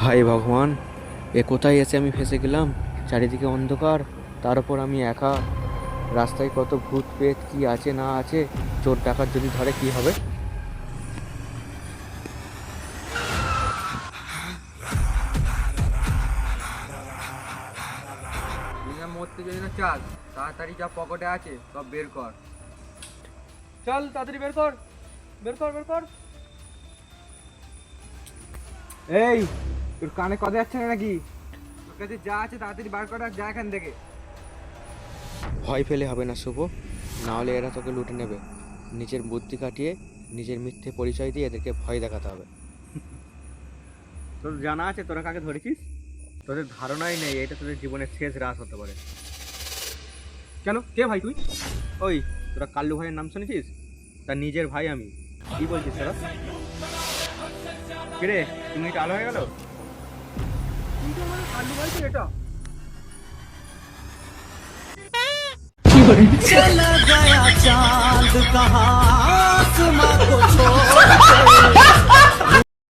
হায় ভগবান এ কোথায় এসে আমি ফেসে গেলাম? চারিদিকে অন্ধকার তার উপর আমি একা। রাস্তায় কত ভূত পেত কি আছে না আছে চোর ডাকাত যদি ধরে কি হবে? মরতে যদি না চাল তাড়াতাড়ি যা পকেটে আছে সব বের কর। চল তাড়াতাড়ি বের কর। বের কর বের কর। এই তোর কানে কথা যাচ্ছে না নাকি? তোর কাছে যা আছে তাড়াতাড়ি বার কর আর যা এখান থেকে। ভয় পেলে হবে না শুভ। না হলে এরা তোকে লুটে নেবে। নিজের বুদ্ধি কাটিয়ে নিজের মিথ্যে পরিচয় দিয়ে এদেরকে ভয় দেখাতে হবে। তোর জানা আছে তোরা কাকে ধরেছিস? তোদের ধারণাই নেই এটা তোদের জীবনের শেষ রাস হতে পারে। কেন? কে ভাই তুই? ওই তোরা কাল্লু ভাইয়ের নাম শুনেছিস? তার নিজের ভাই আমি। কি বলছিস তোরা? কিরে তুমি এটা আলো হয়ে গেল? चला गया चाँद कहा आसमां को छोड़।